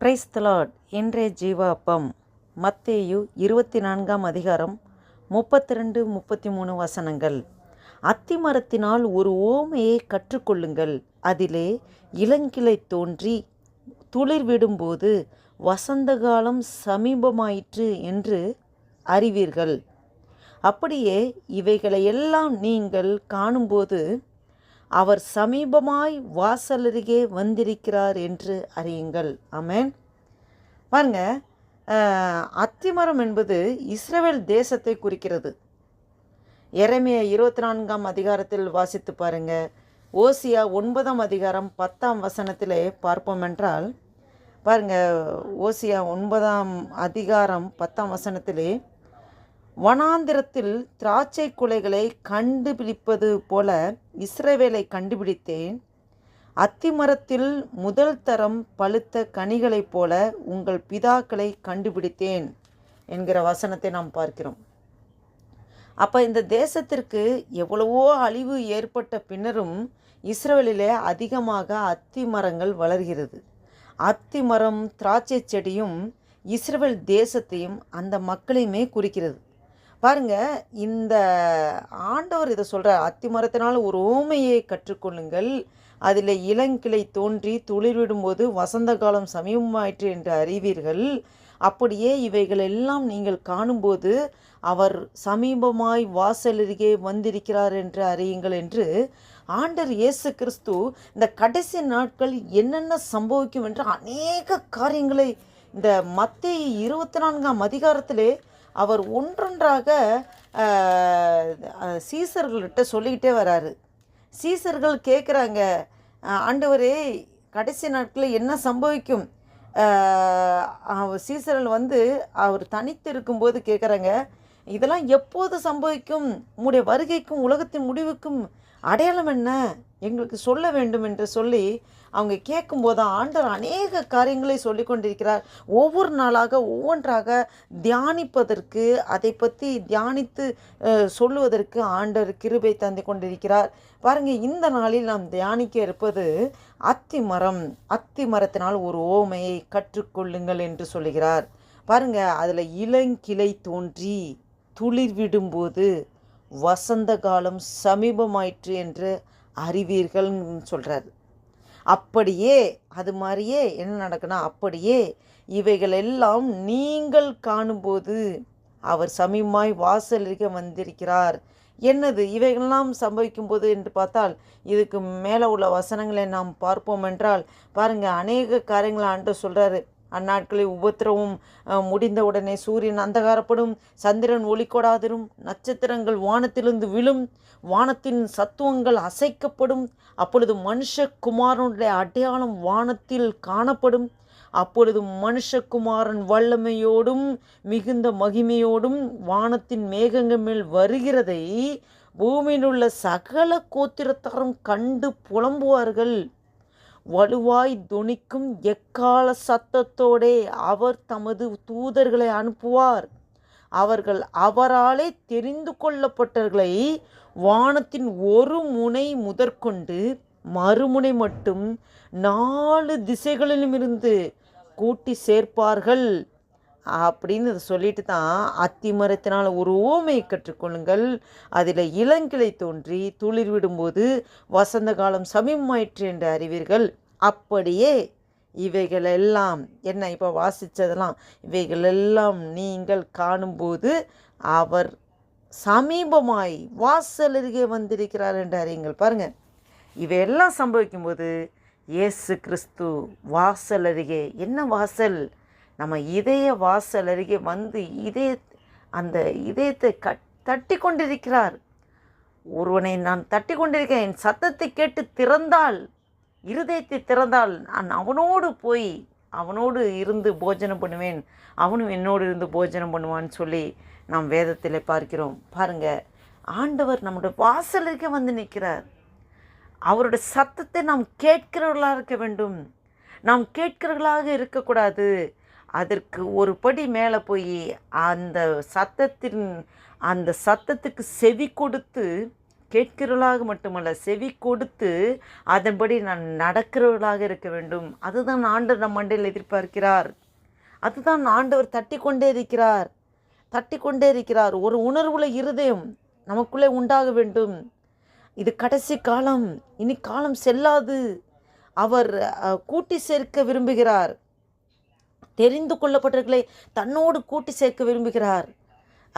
Price தலாட் இன்றைய ஜீவாப்பம் மத்தேயு இருபத்தி நான்காம் அதிகாரம் முப்பத்தி ரெண்டு முப்பத்தி மூணு வசனங்கள். அத்தி மரத்தினால் ஒரு ஓமையை கற்றுக்கொள்ளுங்கள். அதிலே இளங்கிளை தோன்றி துளிர் விடும்போது வசந்த காலம் சமீபமாயிற்று என்று அறிவீர்கள். அப்படியே இவைகளை எல்லாம் நீங்கள் காணும்போது அவர் சமீபமாய் வாசலருகே வந்திருக்கிறார் என்று அறியுங்கள். ஆமேன். பாருங்க அத்திமரம் என்பது இஸ்ரவேல் தேசத்தை குறிக்கிறது. இறைமைய இருபத்தி நான்காம் அதிகாரத்தில் வாசித்து பாருங்க. ஓசியா ஒன்பதாம் அதிகாரம் பத்தாம் வசனத்திலே பார்ப்போம் என்றால் பாருங்க ஓசியா ஒன்பதாம் அதிகாரம் பத்தாம் வசனத்திலே வனாந்திரத்தில் திராட்சை குலைகளை கண்டுபிடிப்பது போல இஸ்ரவேலை கண்டுபிடித்தேன். அத்திமரத்தில் முதல் தரம் பழுத்த கனிகளைப் போல உங்கள் பிதாக்களை கண்டுபிடித்தேன் என்கிற வசனத்தை நாம் பார்க்கிறோம். அப்போ இந்த தேசத்திற்கு எவ்வளவோ அழிவு ஏற்பட்ட பின்னரும் இஸ்ரேலிலே அதிகமாக அத்தி மரங்கள் வளர்கிறது. அத்தி மரம் திராட்சை செடியும் இஸ்ரேல் தேசத்தையும் அந்த மக்களையுமே குறிக்கிறது. பாருங்க இந்த ஆண்டவர் இதை சொல்கிறார் அத்தி மரத்தினால் ஒரு ஓமையை கற்றுக்கொள்ளுங்கள். அதில் இளங்கிளை தோன்றி துளிர்விடும்போது வசந்த காலம் சமீபமாயிற்று என்று அறிவீர்கள். அப்படியே இவைகள் எல்லாம் நீங்கள் காணும்போது அவர் சமீபமாய் வாசலருகே வந்திருக்கிறார் என்று அறியுங்கள் என்று ஆண்டர் இயேசு கிறிஸ்து இந்த கடைசி நாட்கள் என்னென்ன சம்பவிக்கும் என்று அநேக காரியங்களை இந்த மத்திய இருபத்தி நான்காம் அதிகாரத்திலே அவர் ஒன்றொன்றாக சீசர்கள்கிட்ட சொல்லிக்கிட்டே வராரு. சீசர்கள் கேட்குறாங்க ஆண்டவரே கடைசி நாட்களில் என்ன சம்பவிக்கும்? அவர் சீசர்கள் வந்து அவர் தனித்து இருக்கும்போது கேட்குறாங்க இதெல்லாம் எப்போது சம்பவிக்கும்? உங்களுடைய வருகைக்கும் உலகத்தின் முடிவுக்கும் அடையாளம் என்ன? எங்களுக்கு சொல்ல வேண்டும் என்று சொல்லி அவங்க கேட்கும்போது ஆண்டவர் அநேக காரியங்களை சொல்லி கொண்டிருக்கிறார் ஒவ்வொரு நாளாக ஒவ்வொன்றாக தியானிப்பதற்கு அதை பற்றி தியானித்து சொல்லுவதற்கு ஆண்டவர் கிருபை தந்து கொண்டிருக்கிறார். பாருங்க இந்த நாளில் நாம் தியானிக்க இருப்பது அத்தி மரம் அத்தி மரத்தினால் ஒரு ஓமையை கற்றுக்கொள்ளுங்கள் என்று சொல்கிறார் பாருங்க அதில் இளங்கிளை தோன்றி துளிர் விடும்போது வசந்த காலம் சமீபமாயிற்று என்று அறிவீர்கள் சொல்கிறார் அப்படியே அது மாதிரியே என்ன நடக்குன்னா அப்படியே இவைகள் எல்லாம் நீங்கள் காணும்போது அவர் சமீபமாய் வாசலிருக்க வந்திருக்கிறார். என்னது? இவைகளெல்லாம் சம்பவிக்கும் போது என்று பார்த்தால் இதுக்கு மேலே உள்ள வசனங்களை நாம் பார்ப்போம் என்றால் பாருங்கள் அநேக காரியங்களை ஆண்டு சொல்கிறாரு அந்நாட்களில் உபத்திரவும் முடிந்தவுடனே சூரியன் அந்தகாரப்படும் சந்திரன் ஒளி கொடாதிரும் நட்சத்திரங்கள் வானத்திலிருந்து விழும் வானத்தின் சத்துவங்கள் அசைக்கப்படும் அப்பொழுது மனுஷகுமாரனுடைய அடையாளம் வானத்தில் காணப்படும் அப்பொழுது மனுஷகுமாரன் வல்லமையோடும் மிகுந்த மகிமையோடும் வானத்தின் மேகங்கள் மேல் வருகிறதை பூமியில் உள்ள சகல கோத்திரத்தாரும் கண்டு புலம்புவார்கள். வலுவாய் துணிக்கும் எக்கால சத்தத்தோடே அவர் தமது தூதர்களை அனுப்புவார். அவர்கள் அவராலே தெரிந்து கொள்ளப்பட்டவர்களை வானத்தின் ஒரு முனை முதற்கொண்டு மறுமுனை மட்டும் நாலு திசைகளிலும் இருந்து கூட்டி சேர்ப்பார்கள். அப்படின்னு சொல்லிட்டு தான் அத்தி மரத்தினால் ஒரு ஓமையை கற்றுக்கொள்ளுங்கள். அதில் இளங்கிளை தோன்றி துளிர் விடும்போது வசந்த காலம் சமீபமாயிற்று என்று அறிவீர்கள். அப்படியே இவைகளெல்லாம் என்ன இப்போ வாசித்ததெல்லாம் இவைகளெல்லாம் நீங்கள் காணும்போது அவர் சமீபமாய் வாசலருகே வந்திருக்கிறார் என்று அறியுங்கள். பாருங்கள் இவையெல்லாம் சம்பவிக்கும்போது இயேசு கிறிஸ்து வாசல் அருகே என்ன வாசல்? நம்ம இதய வாசல் அருகே வந்து இதய அந்த இதயத்தை கட் தட்டி கொண்டிருக்கிறார் ஒருவனை நான் தட்டி கொண்டிருக்கிறேன் என் சத்தத்தை கேட்டு திறந்தால் இருதயத்தை திறந்தால் நான் அவனோடு போய் அவனோடு இருந்து போஜனம் பண்ணுவேன். அவனும் என்னோடு இருந்து போஜனம் பண்ணுவான்னு சொல்லி நாம் வேதத்தில் பார்க்கிறோம். பாருங்கள் ஆண்டவர் நம்முடைய வாசலுக்கே வந்து நிற்கிறார். அவருடைய சத்தத்தை நாம் கேட்கிறவர்களாக இருக்க வேண்டும். நாம் கேட்கிறவர்களாக இருக்கக்கூடாது. அதற்கு ஒரு படி மேலே போய் அந்த சத்தத்தின் அந்த சத்தத்துக்கு செவி கொடுத்து கேட்கிறவளாக மட்டுமல்ல செவி கொடுத்து அதன்படி நான் நடக்கிறவர்களாக இருக்க வேண்டும். அதுதான் ஆண்டவர் நம் மண்டையில் எதிர்பார்க்கிறார். அதுதான் ஆண்டவர் தட்டி கொண்டே இருக்கிறார். தட்டி கொண்டே இருக்கிறார். ஒரு உணர்வுல இருதயம் நமக்குள்ளே உண்டாக வேண்டும். இது கடைசி காலம். இனி காலம் செல்லாது. அவர் கூட்டி சேர்க்க விரும்புகிறார். தெரிந்து கொள்ளப்பட்டவர்களை தன்னோடு கூட்டி சேர்க்க விரும்புகிறார்.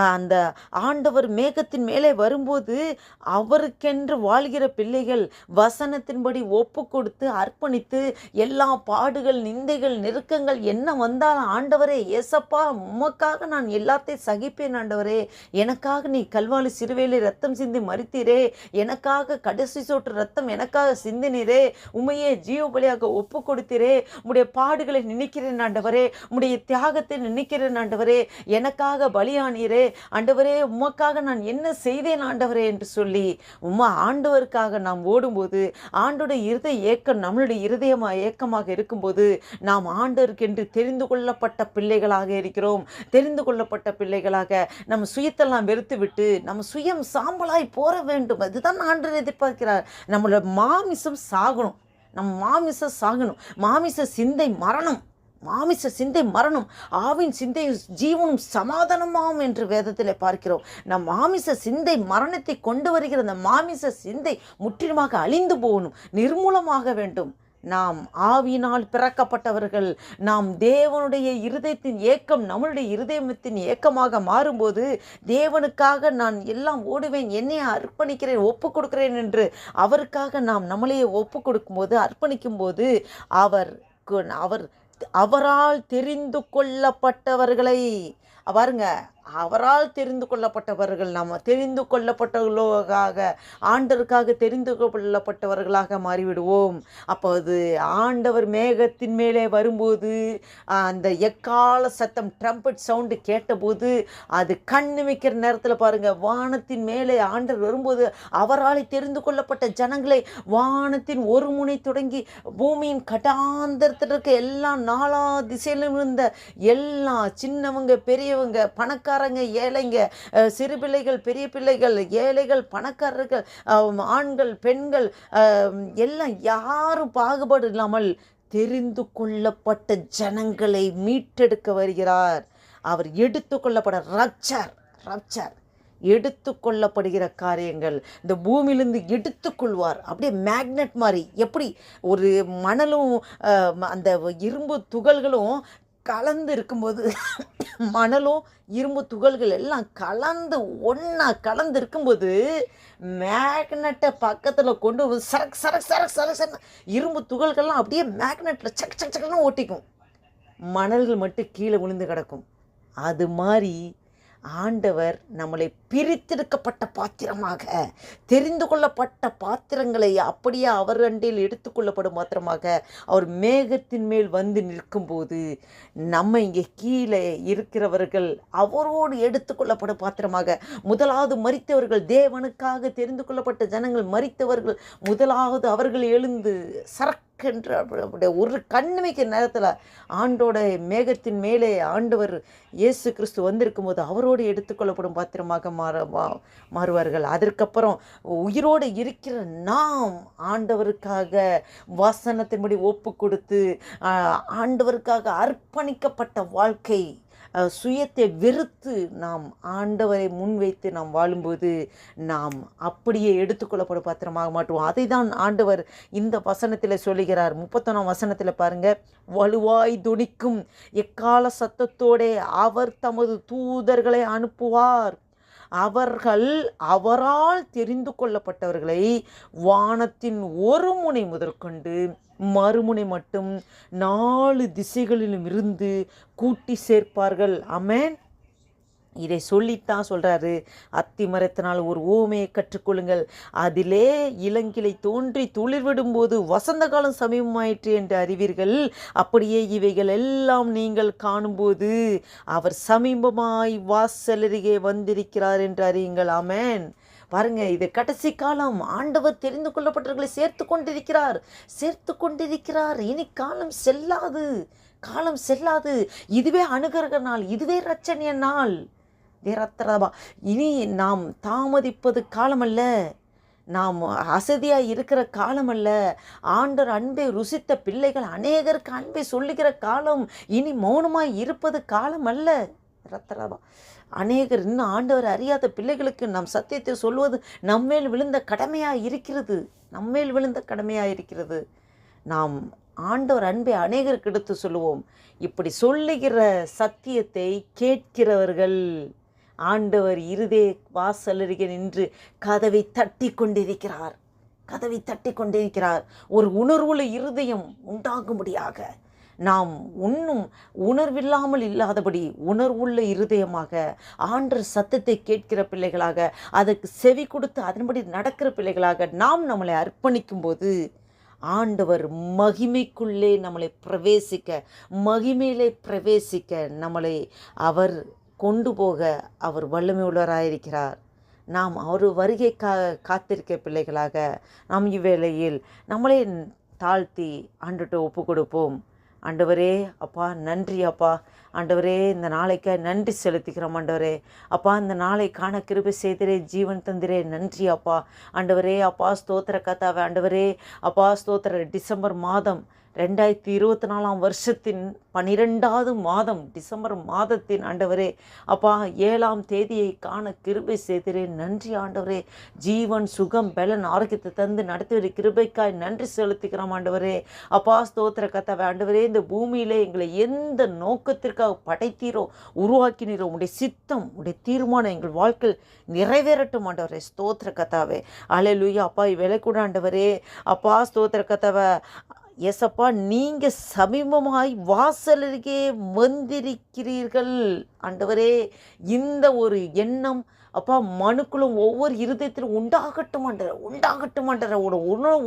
அந்த ஆண்டவர் மேகத்தின் மேலே வரும்போது அவருக்கென்று வாழ்கிற பிள்ளைகள் வசனத்தின்படி ஒப்பு கொடுத்து அர்ப்பணித்து எல்லா பாடுகள் நிந்தைகள் நெருக்கங்கள் என்ன வந்தாலும் ஆண்டவரே ஏசப்பா உமக்காக நான் எல்லாத்தையும் சகிப்பேன் ஆண்டவரே. எனக்காக நீ கல்வாலி சிறுவேலி ரத்தம் சிந்தி மறித்தீரே எனக்காக கடைசி சொட்டு ரத்தம் எனக்காக சிந்தினீரே. உமையே ஜீவ பலியாக ஒப்பு கொடுத்தீரே உடைய பாடுகளை நினைக்கிறேன் ஆண்டவரே. உடைய தியாகத்தை நினைக்கிறேன் ஆண்டவரே. எனக்காக பலியானீரே. ஆண்டவரே உமக்காக நான் என்ன செய்தேன் ஆண்டவரே என்று சொல்லி உம்மா ஆண்டவருக்காக நாம் ஓடும்போது ஆண்டோட இருதய ஏக்கம் நம்மளுடைய இருதயமா ஏக்கமாக இருக்கும்போது நாம் ஆண்டவருக்கென்று தெரிந்து கொள்ளப்பட்ட பிள்ளைகளாக இருக்கிறோம். தெரிந்து கொள்ளப்பட்ட பிள்ளைகளாக நம்ம சுயத்தெல்லாம் வெறுத்து விட்டு நம்ம சுயம் சாம்பலாய் போற வேண்டும். அதுதான் ஆண்டவர் எதிர்பார்க்கிறார். நம்மளோட மாமிசம் சாகணும். நம்ம மாமிசம் சாகணும். மாமிச சிந்தை மரணம். மாமிச சிந்தை மரணம் ஆவின் சிந்தை ஜீவனும் சமாதானமாகும் என்று வேதத்தில் பார்க்கிறோம். நம் மாமிச சிந்தை மரணத்தை கொண்டு வருகிற அந்த மாமிச சிந்தை முற்றிலுமாக அழிந்து போகணும் நிர்மூலமாக வேண்டும். நாம் ஆவியினால் பிறக்கப்பட்டவர்கள் நாம் தேவனுடைய இருதயத்தின் ஏக்கம் நம்மளுடைய இருதயத்தின் ஏக்கமாக மாறும்போது தேவனுக்காக நான் எல்லாம் ஓடுவேன் என்னையே அர்ப்பணிக்கிறேன் ஒப்பு கொடுக்கிறேன் என்று அவருக்காக நாம் நம்மளையே ஒப்பு கொடுக்கும்போது அர்ப்பணிக்கும் போது அவர் அவர் அவரால் தெரிந்து கொள்ளப்பட்டவர்களை பாருங்க அவரால் தெரிந்து கொள்ளப்பட்டவர்கள் நம்ம தெரிந்து கொள்ளப்பட்டவர்களாக ஆண்டருக்காக தெரிந்து கொள்ளப்பட்டவர்களாக மாறிவிடுவோம். அப்போது ஆண்டவர் மேகத்தின் மேலே வரும்போது அந்த எக்கால சத்தம் ட்ரம்பட் சவுண்டு கேட்டபோது அது கண்ணு நேரத்தில் பாருங்கள் வானத்தின் மேலே ஆண்டவர் வரும்போது அவரால் தெரிந்து கொள்ளப்பட்ட ஜனங்களை வானத்தின் ஒரு முனை தொடங்கி பூமியின் கட்டாந்தரத்தில் இருக்க எல்லா நாலா திசையிலும் இருந்த எல்லா சின்னவங்க பெரியவங்க பணக்கார பணக்காரங்க ஏழைங்க சிறு பிள்ளைகள் பெரிய பிள்ளைகள் ஏழைகள் பணக்காரர்கள் ஆண்கள் பெண்கள் எல்லாம் யாரும் பாகுபாடு இல்லாமல் தெரிந்து கொள்ளப்பட்ட ஜனங்களை மீட்டெடுக்க வருகிறார். அவர் எடுத்து கொள்ளப்பட ரப்சர் ரப்சர் எடுத்து கொள்ளப்படுகிற காரியங்கள். இந்த பூமியிலிருந்து எடுத்துக்கொள்வார் அப்படியே மேக்னெட் மாதிரி எப்படி ஒரு மணலும் அந்த இரும்பு துகள்களும் கலந்து இருக்கும்போது மணலும் இரும்பு துகள்கள் எல்லாம் கலந்து ஒன்றா கலந்து இருக்கும்போது மேக்னெட்டை பக்கத்தில் கொண்டு வந்து சரக் சரக் சரக் சரக் சரக் இரும்பு துகள்கள்லாம் அப்படியே மேக்னெட்டில் சக் சக் சக்கன்னு ஓட்டிக்கும். மணல்கள் மட்டும் கீழே விழுந்து கிடக்கும். அது மாதிரி ஆண்டவர் நம்மளை பிரித்தெடுக்கப்பட்ட பாத்திரமாக தெரிந்து கொள்ளப்பட்ட பாத்திரங்களை அப்படியே அவர் அண்டில் எடுத்துக்கொள்ளப்படும் பாத்திரமாக அவர் மேகத்தின் மேல் வந்து நிற்கும்போது நம்ம இங்கே கீழே இருக்கிறவர்கள் அவரோடு எடுத்துக்கொள்ளப்படும் பாத்திரமாக முதலாவது மறித்தவர்கள் தேவனுக்காக தெரிந்து கொள்ளப்பட்ட ஜனங்கள் மறித்தவர்கள் முதலாவது அவர்கள் எழுந்து சரக்கென்று அப்படியே ஒரு கண்ணுமைக்கு நேரத்தில் ஆண்டோட மேகத்தின் மேலே ஆண்டவர் இயேசு கிறிஸ்து வந்திருக்கும் போது அவரோடு எடுத்துக்கொள்ளப்படும் பாத்திரமாக மாற மாறுவார்கள். அதற்கப்புறம் உயிரோடு இருக்கிற நாம் ஆண்டவருக்காக வசனத்தின்படி ஒப்பு கொடுத்து ஆண்டவருக்காக அர்ப்பணிக்கப்பட்ட வாழ்க்கை சுயத்தை வெறுத்து நாம் ஆண்டவரை முன்வைத்து நாம் வாழும்போது நாம் அப்படியே எடுத்துக்கொள்ளப்படும் பாத்திரமாக மாட்டோம் அதை தான் ஆண்டவர் இந்த வசனத்தில் சொல்லுகிறார். முப்பத்தொன்னாம் வசனத்தில் பாருங்க. வலுவாய் துணிக்கும் எக்கால சத்தத்தோடே அவர் தமது தூதர்களை அனுப்புவார். அவர்கள் அவரால் தெரிந்து கொள்ளப்பட்டவர்களை வானத்தின் ஒரு முனை முதற்கொண்டு மறுமுனை மட்டும் நாலு திசைகளிலும் இருந்து கூட்டி சேர்ப்பார்கள். அமேன் இதை சொல்லித்தான் சொல்கிறாரு அத்தி மரத்தினால் ஒரு ஓமையை கற்றுக்கொள்ளுங்கள். அதிலே இளங்கிளை தோன்றி துளிர்விடும் போது வசந்த காலம் சமீபமாயிற்று என்று அறிவீர்கள். அப்படியே இவைகள் எல்லாம் நீங்கள் காணும்போது அவர் சமீபமாய் வாசலருகே வந்திருக்கிறார் என்று அறியுங்கள். ஆமேன். பாருங்க இது கடைசி காலம். ஆண்டவர் தெரிந்து கொள்ளப்பட்டவர்களை சேர்த்து கொண்டிருக்கிறார். சேர்த்து கொண்டிருக்கிறார். இனி காலம் செல்லாது. காலம் செல்லாது. இதுவே அணுகிற நாள். இதுவே ரச்சனைய நாள். தேரத்திரபா இனி நாம் தாமதிப்பது காலமல்ல. நாம் அசதியாக இருக்கிற காலம் அல்ல ஆண்டவர் அன்பை ருசித்த பிள்ளைகள் அநேகருக்கு அன்பை சொல்லுகிற காலம் இனி மௌனமாக இருப்பது காலம் அல்ல ரத்தரவா அநேகர் இன்னும் ஆண்டவர் அறியாத பிள்ளைகளுக்கு நம் சத்தியத்தை சொல்வது நம்மேல் விழுந்த கடமையாக இருக்கிறது. நம்மேல் விழுந்த கடமையாக இருக்கிறது. நாம் ஆண்டவர் அன்பை அநேகருக்கு எடுத்து சொல்லுவோம். இப்படி சொல்லுகிற சத்தியத்தை கேட்கிறவர்கள் ஆண்டவர் இருதே வாசலருகே நின்று கதவை தட்டி கொண்டிருக்கிறார். கதவை தட்டி கொண்டிருக்கிறார். ஒரு உணர்வுள்ள இருதயம் உண்டாகும்படியாக நாம் ஒன்றும் உணர்வில்லாமல் இல்லாதபடி உணர்வுள்ள இருதயமாக ஆண்டர் சத்தத்தை கேட்கிற பிள்ளைகளாக அதற்கு செவி கொடுத்து அதன்படி நடக்கிற பிள்ளைகளாக நாம் நம்மளை அர்ப்பணிக்கும் போது ஆண்டவர் மகிமைக்குள்ளே நம்மளை பிரவேசிக்க மகிமையிலே பிரவேசிக்க நம்மளை அவர் கொண்டு போக அவர் வல்லமை உள்ளவராயிருக்கிறார் நாம் அவர் வருகை கா காத்திருக்க பிள்ளைகளாக நாம் இவ்வேளையில் நம்மளே தாழ்த்தி ஆண்டுகிட்ட ஒப்பு கொடுப்போம் ஆண்டவரே அப்பா நன்றி அப்பா. ஆண்டவரே இந்த நாளைக்கு நன்றி செலுத்திக்கிறோம் ஆண்டவரே. அப்பா இந்த நாளை காண கிருபை செய்திரே ஜீவன் தந்திரே. நன்றி அப்பா. ஆண்டவரே அப்பா ஸ்தோத்திர கதாவை ஆண்டவரே அப்பா ஸ்தோத்திர டிசம்பர் மாதம் ரெண்டாயிரத்தி இருபத்தி நாலாம் வருஷத்தின் பனிரெண்டாவது மாதம் டிசம்பர் மாதத்தின் ஆண்டவரே அப்பா ஏழாம் தேதியை காண கிருபை செய்கிறேன். நன்றி ஆண்டவரே. ஜீவன் சுகம் பலன் ஆரோக்கியத்தை தந்து நடத்துகிற கிருபைக்காய் நன்றி செலுத்திக்கிறோம் ஆண்டவரே. அப்பா ஸ்தோத்திர கத்தாவை ஆண்டவரே இந்த பூமியிலே எங்களை எந்த நோக்கத்திற்காக படைத்தீரோ உருவாக்கினீரோ உடைய சித்தம் உடைய தீர்மானம் எங்கள் வாழ்க்கையில் நிறைவேறட்டும் ஆண்டவரே. ஸ்தோத்திர கத்தாவே அலையலுயா அப்பா விலை கூட ஆண்டவரே. அப்பா ஸ்தோத்திர கத்தாவை எசப்பா நீங்கள் சமீபமாய் வாசலருகே வந்திருக்கிறீர்கள். ஆண்டவரே இந்த ஒரு எண்ணம் அப்பா மனுக்களும் ஒவ்வொரு இருதயத்திலும் உண்டாகட்டும் ஆண்டவரே உண்டாகட்டும் ஆண்டவரே ஒரு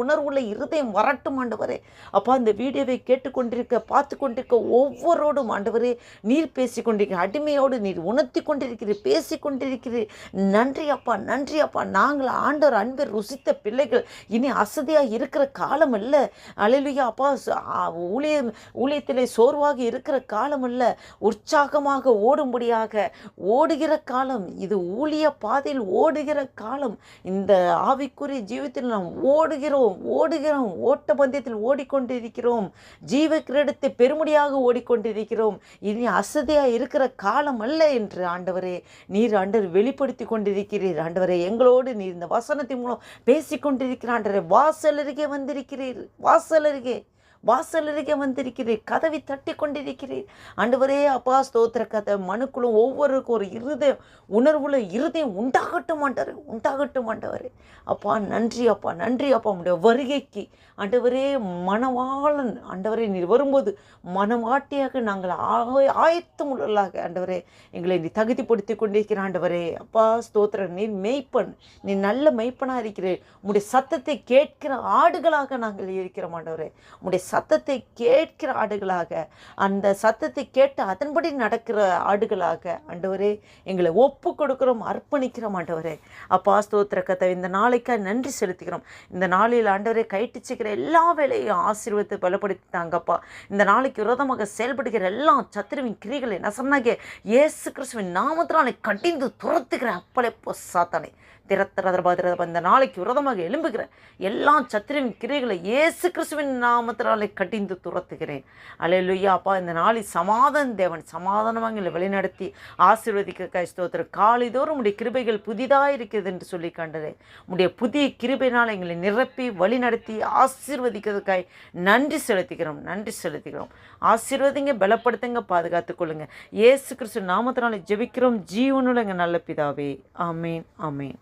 உணர்வுள்ள இருதயம் வரட்டும் ஆண்டவரே. அப்பா இந்த வீடியோவை கேட்டுக்கொண்டிருக்க பார்த்து கொண்டிருக்க ஒவ்வொருவரோடும் ஆண்டவரே நீர் பேசி கொண்டிருக்கிற அடிமையோடு நீர் உணர்த்தி கொண்டிருக்கிறீர் பேசி கொண்டிருக்கிறீர் நன்றி அப்பா நன்றி அப்பா. நாங்கள் ஆண்டவர் அன்பை ருசித்த பிள்ளைகள். இனி அசதியாக இருக்கிற காலம் இல்லை அலையிலுயா அப்பா ஊழிய ஊழியம் ஊழியத்திலே சோர்வாக இருக்கிற காலம் அல்ல. உற்சாகமாக ஓடும்படியாக ஓடுகிற காலம். இது ஊழிய பாதையில் ஓடுகிற காலம். இந்த ஆவிக்குரிய ஜீவித்தில் நாம் ஓடுகிறோம் ஓடுகிறோம். ஓட்ட பந்தயத்தில் ஓடிக்கொண்டிருக்கிறோம். ஜீவ கிரீடத்தை பெருமுடியாக ஓடிக்கொண்டிருக்கிறோம். இனி அசதியாக இருக்கிற காலம் அல்ல என்று ஆண்டவரே நீர் ஆண்டவர் வெளிப்படுத்தி கொண்டிருக்கிறீர். ஆண்டவரே எங்களோடு நீர் இந்த வசனத்தின் மூலம் பேசிக்கொண்டிருக்கிற ஆண்டவரே வாசல் அருகே வந்திருக்கிறீர். வாசல் அருகே. வாசல் அருகே வந்திருக்கிறீர் கதவை தட்டி கொண்டிருக்கிறீர் ஆண்டவரே அப்பா ஸ்தோத்திர கதை மனுக்குள்ளும் ஒவ்வொருக்கும் ஒரு இருதயம் உணர்வுல இருதயம் உண்டாகட்டும் ஆண்டவர் உண்டாகட்டும் ஆண்டவர். அப்பா நன்றி அப்பா நன்றி அப்பா உடைய வருகைக்கு. ஆண்டவரே மனவாளன் ஆண்டவரே நீர் வரும்போது மனவாட்டியாக நாங்கள் ஆய- ஆயத்தம் உள்ளவர்களாக ஆண்டவரே எங்களை நீ தகுதிப்படுத்தி கொண்டிருக்கிற ஆண்டவரே. அப்பா ஸ்தோத்திர நீர் மெய்ப்பன் நீ நல்ல மெய்ப்பனாக இருக்கிறேன் உடைய சத்தத்தை கேட்கிற ஆடுகளாக நாங்கள் இருக்கிறோம் ஆண்டவரே. உடைய சத்தத்தை கேட்கிற ஆடுகளாக அந்த சத்தத்தை கேட்டு அதன்படி நடக்கிற ஆடுகளாக ஆண்டவரே எங்களை ஒப்பு கொடுக்குறோம் அர்ப்பணிக்கிறோம் ஆண்டவரே. அப்பா ஸ்தோத்திர கத்தை இந்த நாளைக்காக நன்றி செலுத்துகிறோம். இந்த நாளில் ஆண்டவரே கைட்டிச்சுக்கிற எல்லா வேலையும் ஆசீர்வத்தை பலப்படுத்தி தாங்கப்பா இந்த நாளைக்கு விரோதமாக செயல்படுகிற எல்லா சத்துருவின் கிரிகளை நசனாகிய இயேசு கிறிஸ்துவின் நாமத்தினாலே கடிந்து துரத்துகிற அப்பளே போ சாத்தானே. திறத்திரதரபாதிரதபா இந்த நாளைக்கு விரதமாக எழும்புகிறேன் எல்லா சத்திரவின் கிரைகளை இயேசு கிறிஸ்துவின் நாமத்தினாலே கடிந்து துரத்துகிறேன். அலையலுய்யா அப்பா இந்த நாளை சமாதான தேவன் சமாதானமாக எங்களை வழிநடத்தி ஆசீர்வதிக்க கைஸ்தோத்திர காலைதோறும் உடைய கிருபைகள் புதிதாக இருக்கிறது என்று சொல்லி கண்டதே உடைய புதிய கிருபையினால் எங்களை நிரப்பி வழிநடத்தி ஆசீர்வதிக்கிறதுக்காய் நன்றி செலுத்துகிறோம் நன்றி செலுத்துகிறோம். ஆசீர்வதிங்க பலப்படுத்துங்க பாதுகாத்துக் கொள்ளுங்க. இயேசு கிறிஸ்து நாமத்தினாலே ஜெபிக்கிறோம். ஜீவனுள்ள எங்கள் நல்ல பிதாவே. ஆமேன் ஆமேன்.